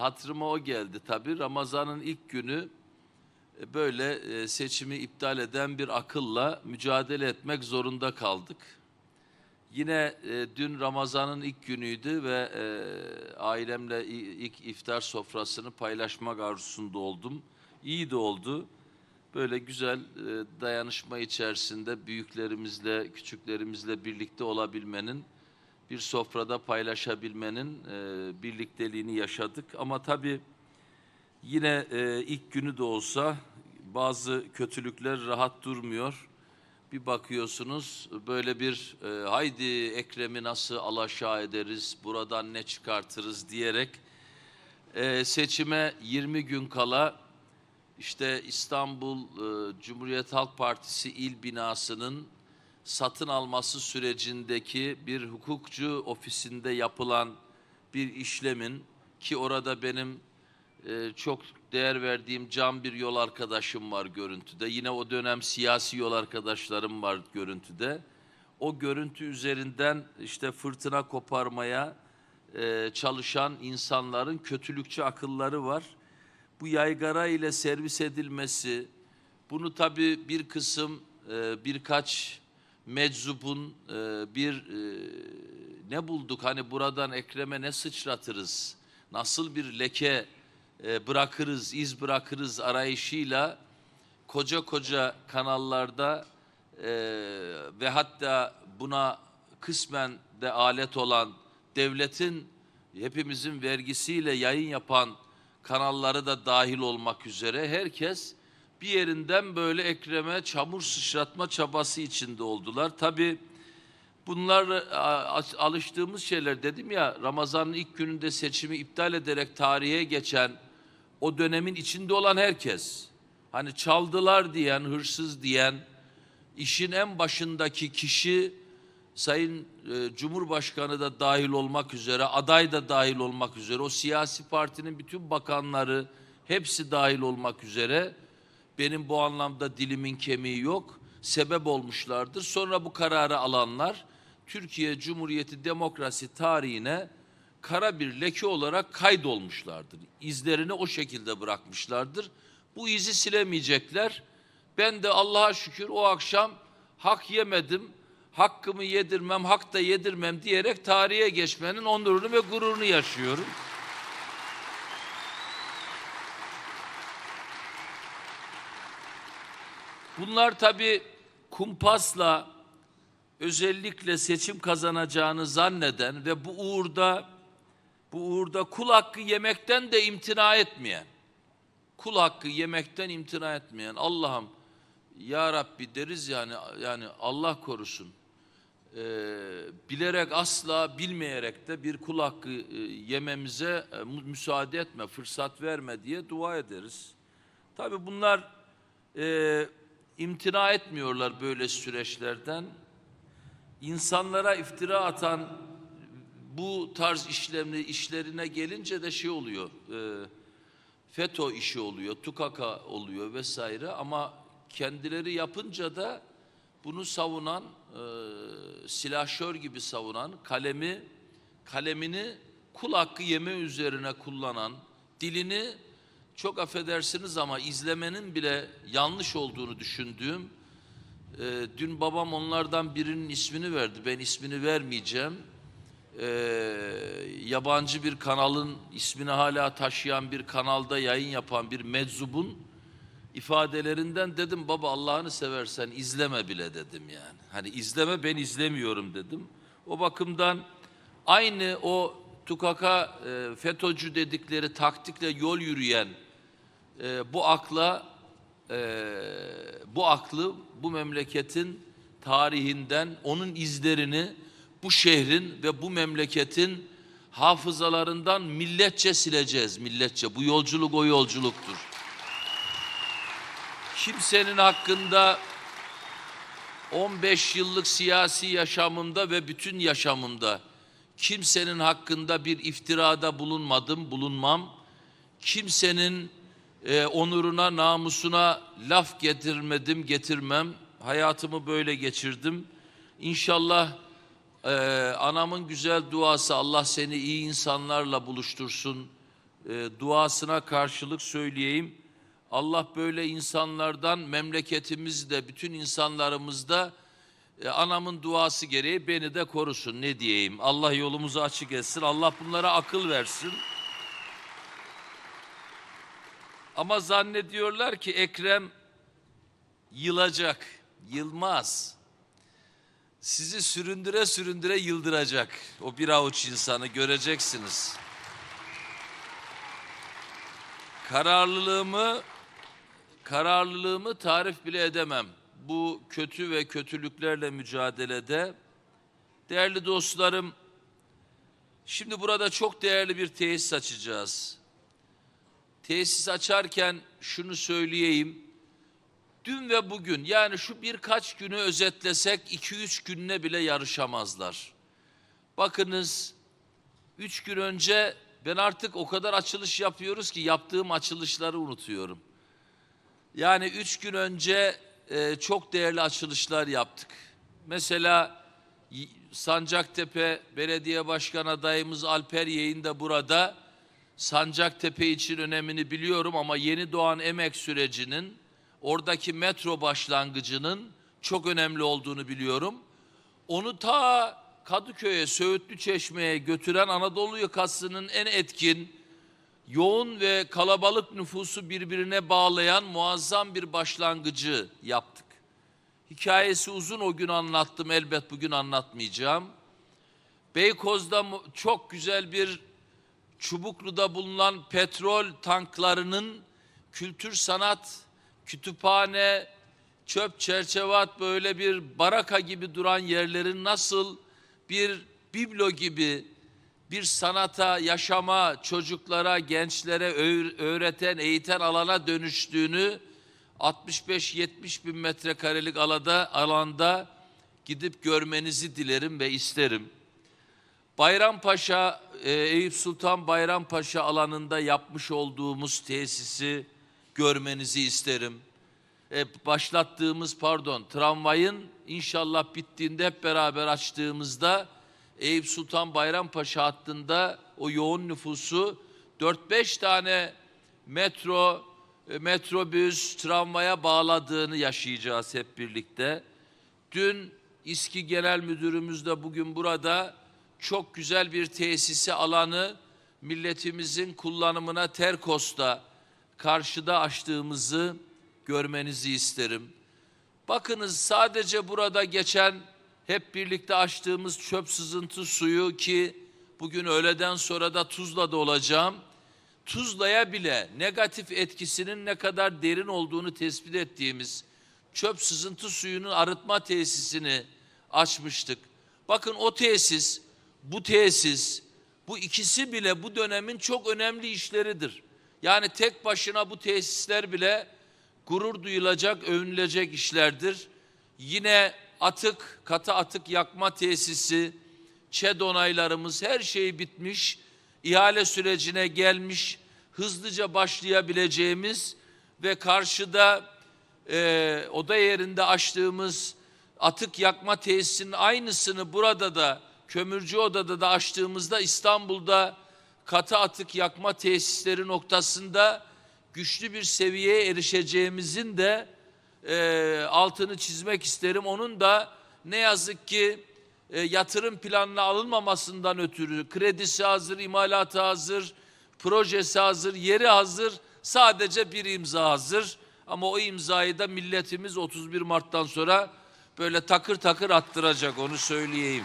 hatırıma o geldi tabii. Ramazan'ın ilk günü e, böyle e, seçimi iptal eden bir akılla mücadele etmek zorunda kaldık. Yine e, dün Ramazan'ın ilk günüydü ve ailemle ilk iftar sofrasını paylaşmak arzusunda oldum. İyi de oldu. Böyle güzel dayanışma içerisinde büyüklerimizle, küçüklerimizle birlikte olabilmenin, bir sofrada paylaşabilmenin e, birlikteliğini yaşadık. Ama tabii yine e, ilk günü de olsa bazı kötülükler rahat durmuyor. Bir bakıyorsunuz böyle bir e, haydi Ekrem'i nasıl alaşağı ederiz, buradan ne çıkartırız diyerek e, seçime 20 gün kala işte İstanbul e, Cumhuriyet Halk Partisi il binasının satın alması sürecindeki bir hukukçu ofisinde yapılan bir işlemin ki orada benim e, çok değer verdiğim can bir yol arkadaşım var görüntüde. Yine o dönem siyasi yol arkadaşlarım var görüntüde. O görüntü üzerinden işte fırtına koparmaya e, çalışan insanların kötülükçü akılları var. Bu yaygara ile servis edilmesi, bunu tabii bir kısım e, birkaç meczubun e, bir e, ne bulduk? Hani buradan Ekrem'e ne sıçratırız, nasıl bir leke e, bırakırız, iz bırakırız arayışıyla koca koca kanallarda e, ve hatta buna kısmen de alet olan devletin hepimizin vergisiyle yayın yapan kanalları da dahil olmak üzere herkes bir yerinden böyle Ekrem'e çamur sıçratma çabası içinde oldular. Tabii bunlar a- alıştığımız şeyler dedim ya Ramazan'ın ilk gününde seçimi iptal ederek tarihe geçen o dönemin içinde olan herkes hani çaldılar diyen, hırsız diyen işin en başındaki kişi Sayın e, Cumhurbaşkanı da dahil olmak üzere, aday da dahil olmak üzere, o siyasi partinin bütün bakanları hepsi dahil olmak üzere benim bu anlamda dilimin kemiği yok. Sebep olmuşlardır. Sonra bu kararı alanlar Türkiye Cumhuriyeti demokrasi tarihine kara bir leke olarak kaydolmuşlardır. İzlerini o şekilde bırakmışlardır. Bu izi silemeyecekler. Ben de Allah'a şükür o akşam hak yemedim, hakkımı yedirmem, hak da yedirmem diyerek tarihe geçmenin onurunu ve gururunu yaşıyorum. Bunlar tabii kumpasla özellikle seçim kazanacağını zanneden ve bu uğurda bu uğurda kul hakkı yemekten de imtina etmeyen, kul hakkı yemekten imtina etmeyen Allah'ım ya Rabbi deriz yani yani Allah korusun. Ee, bilerek asla bilmeyerek de bir kul hakkı e, yememize e, mü- müsaade etme, fırsat verme diye dua ederiz. Tabii bunlar e, imtina etmiyorlar böyle süreçlerden. İnsanlara iftira atan bu tarz işlemli işlerine gelince de şey oluyor. E, FETÖ işi oluyor, tukaka oluyor vesaire ama kendileri yapınca da bunu savunan, e, silahşör gibi savunan, kalemi kalemini kul hakkı yeme üzerine kullanan, dilini çok affedersiniz ama izlemenin bile yanlış olduğunu düşündüğüm, e, dün babam onlardan birinin ismini verdi, ben ismini vermeyeceğim e, yabancı bir kanalın ismini hala taşıyan bir kanalda yayın yapan bir meczubun ifadelerinden dedim baba Allah'ını seversen izleme bile dedim yani. Hani izleme ben izlemiyorum dedim. O bakımdan aynı o tukaka e, FETÖ'cü dedikleri taktikle yol yürüyen e, bu akla e, bu aklı bu memleketin tarihinden onun izlerini bu şehrin ve bu memleketin hafızalarından milletçe sileceğiz milletçe. Bu yolculuk o yolculuktur. Kimsenin hakkında 15 yıllık siyasi yaşamımda ve bütün yaşamımda kimsenin hakkında bir iftirada bulunmadım, bulunmam. Kimsenin e, onuruna, namusuna laf getirmedim, getirmem. Hayatımı böyle geçirdim. İnşallah e, anamın güzel duası Allah seni iyi insanlarla buluştursun. e, duasına karşılık söyleyeyim. Allah böyle insanlardan memleketimizde, bütün insanlarımızda e, anamın duası gereği beni de korusun ne diyeyim. Allah yolumuzu açık etsin. Allah bunlara akıl versin. Ama zannediyorlar ki Ekrem yılacak. Yılmaz. Sizi süründüre süründüre yıldıracak. O bir avuç insanı göreceksiniz. Kararlılığımı kararlılığımı tarif bile edemem. Bu kötü ve kötülüklerle mücadelede değerli dostlarım şimdi burada çok değerli bir tesis açacağız. Tesis açarken şunu söyleyeyim. Dün ve bugün yani şu birkaç günü özetlesek 2-3 gününe bile yarışamazlar. Bakınız üç gün önce ben artık o kadar açılış yapıyoruz ki yaptığım açılışları unutuyorum. Yani üç gün önce e, çok değerli açılışlar yaptık. Mesela Sancaktepe Belediye Başkan adayımız Alper Yeğin de burada. Sancaktepe için önemini biliyorum ama yeni doğan emek sürecinin oradaki metro başlangıcının çok önemli olduğunu biliyorum. Onu ta Kadıköy'e, Söğütlü Çeşme'ye götüren Anadolu yakasının en etkin, yoğun ve kalabalık nüfusu birbirine bağlayan muazzam bir başlangıcı yaptık. Hikayesi uzun o gün anlattım, elbet bugün anlatmayacağım. Beykoz'da çok güzel bir Çubuklu'da bulunan petrol tanklarının kültür sanat, kütüphane, çöp çerçevat böyle bir baraka gibi duran yerlerin nasıl bir biblo gibi bir sanata, yaşama, çocuklara, gençlere öğ- öğreten, eğiten alana dönüştüğünü 65-70 bin metrekarelik alanda, alanda gidip görmenizi dilerim ve isterim. Bayrampaşa, Eyüp Sultan Bayrampaşa alanında yapmış olduğumuz tesisi görmenizi isterim. E, başlattığımız pardon tramvayın inşallah bittiğinde hep beraber açtığımızda Eyüp Sultan Bayrampaşa hattında o yoğun nüfusu 4-5 tane metro, e, metrobüs, tramvaya bağladığını yaşayacağız hep birlikte. Dün İSKİ Genel Müdürümüz de bugün burada çok güzel bir tesisi alanı milletimizin kullanımına Terkos'ta karşıda açtığımızı görmenizi isterim. Bakınız sadece burada geçen hep birlikte açtığımız çöp sızıntı suyu ki bugün öğleden sonra da Tuzla'da olacağım. Tuzla'ya bile negatif etkisinin ne kadar derin olduğunu tespit ettiğimiz çöp sızıntı suyunun arıtma tesisini açmıştık. Bakın o tesis, bu tesis, bu ikisi bile bu dönemin çok önemli işleridir. Yani tek başına bu tesisler bile gurur duyulacak, övünülecek işlerdir. Yine atık, katı atık yakma tesisi, ÇED onaylarımız her şey bitmiş, ihale sürecine gelmiş, hızlıca başlayabileceğimiz ve karşıda e, oda yerinde açtığımız atık yakma tesisinin aynısını burada da kömürcü odada da açtığımızda İstanbul'da katı atık yakma tesisleri noktasında güçlü bir seviyeye erişeceğimizin de e, altını çizmek isterim. Onun da ne yazık ki e, yatırım planına alınmamasından ötürü kredisi hazır, imalatı hazır, projesi hazır, yeri hazır, sadece bir imza hazır. Ama o imzayı da milletimiz 31 Mart'tan sonra böyle takır takır attıracak onu söyleyeyim.